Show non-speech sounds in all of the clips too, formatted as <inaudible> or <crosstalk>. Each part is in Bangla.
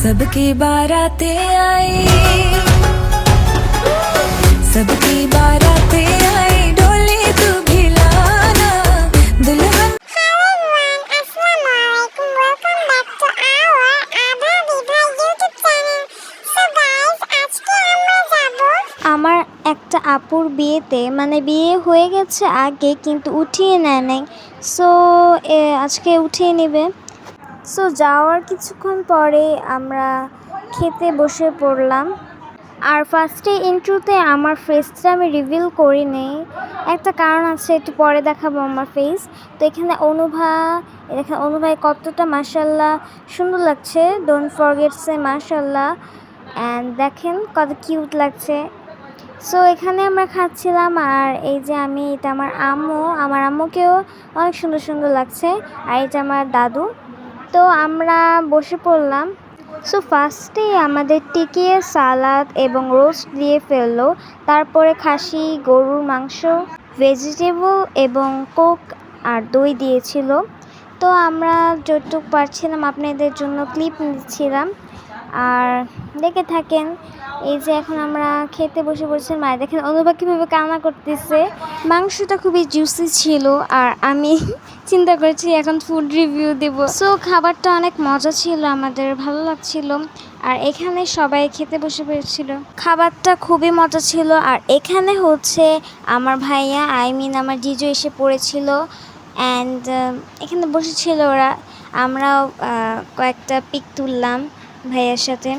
सबकी बारातें आई सबकी बारातें आई डोली तू भी लाना दुल्हन Hello everyone, Assalamualaikum. Welcome back to our Adha Viva YouTube channel. So guys, আজকে আমরা যাব আমার একটা আপুর বিয়েতে মানে বিয়ে হয়ে গেছে আগে কিন্তু উঠিয়ে নেয় নাই সো আজকে উঠিয়ে নেবে সো যাওয়ার কিছুক্ষণ পরে আমরা খেতে বসে পড়লাম। আর ফার্স্টে ইন্ট্রুতে আমার ফেসটা আমি রিভিল করি নেই। একটা কারণ আছে, একটু পরে দেখাবো আমার ফেস তো এখানে অনুভা, এখানে অনুভাই কতটা মাসাল্লাহ সুন্দর লাগছে। ডোন্ট ফরগেট সে মাসাল্লাহ অ্যান্ড দেখেন কত কিউট লাগছে। সো এখানে আমরা খাচ্ছিলাম আর এই যে আমি, এটা আমার আম্মু। আমার আম্মুকেও অনেক সুন্দর সুন্দর লাগছে। আর এটা আমার দাদু। তো আমরা বসে পড়লাম। সো ফার্স্টে আমাদের টিকিয়ে সালাদ এবং রোস্ট দিয়ে ফেলল। তারপরে খাসি, গরুর মাংস ভেজিটেবল এবং কোক আর দই দিয়েছিল। তো আমরা যতটুকু পারছিলাম আপনাদের জন্য ক্লিপ নিচ্ছিলাম। আর দেখে থাকেন এই যে এখন আমরা খেতে বসে পড়ছি মায়ের। দেখেন অনুভব কীভাবে কান্না করতেছে। মাংসটা খুবই জুসি ছিল আর আমি <laughs> চিন্তা করেছি এখন ফুড রিভিউ দেব। সো খাবারটা অনেক মজা ছিল, আমাদের ভালো লাগছিল। আর এখানে সবাই খেতে বসে পড়েছিল। খাবারটা খুবই মজা ছিল আর এখানে হচ্ছে আমার ভাইয়া আই মিন আমার জিজু এসে পড়েছিল। অ্যান্ড এখানে বসেছিল ওরা। আমরাও কয়েকটা পিক তুললাম ভাইয়ার সাথে।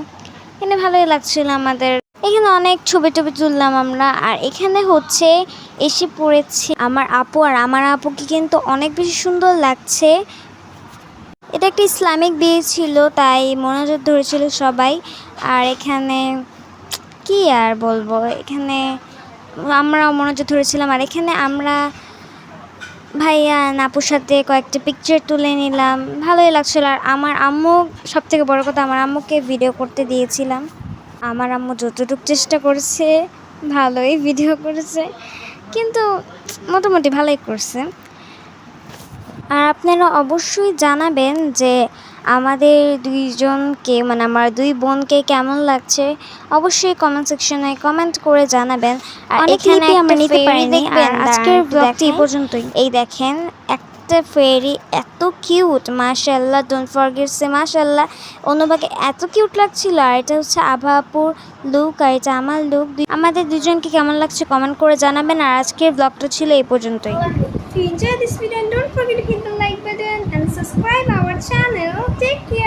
এখানে ভালোই লাগছিল আমাদের। এখানে অনেক ছবি টবি তুললাম আমরা, আর এখানে হচ্ছে এসে পড়েছি আমার আপু আর আমার আপুকে কিন্তু অনেক বেশি সুন্দর লাগছে। এটা একটা ইসলামিক বিয়ে ছিল, তাই মনোযোগ ধরেছিল সবাই। আর এখানে কি আর বলব, এখানে আমরাও মনোযোগ ধরেছিলাম, আর এখানে আমরা ভাইয়া, নাপুর সাথে কয়েকটা পিকচার তুলে নিলাম। ভালোই লাগছিল। আর আমার আম্মু সব থেকে বড়ো কথা, আমার আম্মুকে ভিডিও করতে দিয়েছিলাম। আমার আম্মু যতটুকু চেষ্টা করেছে, ভালোই ভিডিও করেছে। কিন্তু মোটামুটি ভালোই করছে। আর আপনারা অবশ্যই জানাবেন যে আমাদের দুইজনকে মানে আমার দুই বোনকে কেমন লাগছে অবশ্যই কমেন্ট সেকশনে কমেন্ট করে জানাবেন। আর এখানে আমরা নিতে পারিনি, আর আজকের ব্লগটি এই পর্যন্তই। এই দেখেন একটা ফেরি এত কিউট মাশাল্লাহ ডোন্ট ফরগেট সে মাশাল্লাহ অনুবাকে এত কিউট লাগছিল আর এটা হচ্ছে আভাপুর লুক আর এটা আমার লুক আমাদের দুজনকে কেমন লাগছে কমেন্ট করে জানাবেন আর আজকের ব্লগটা ছিল এই পর্যন্তই। If you enjoyed this video, don't forget to hit the like button and subscribe channel. Take care.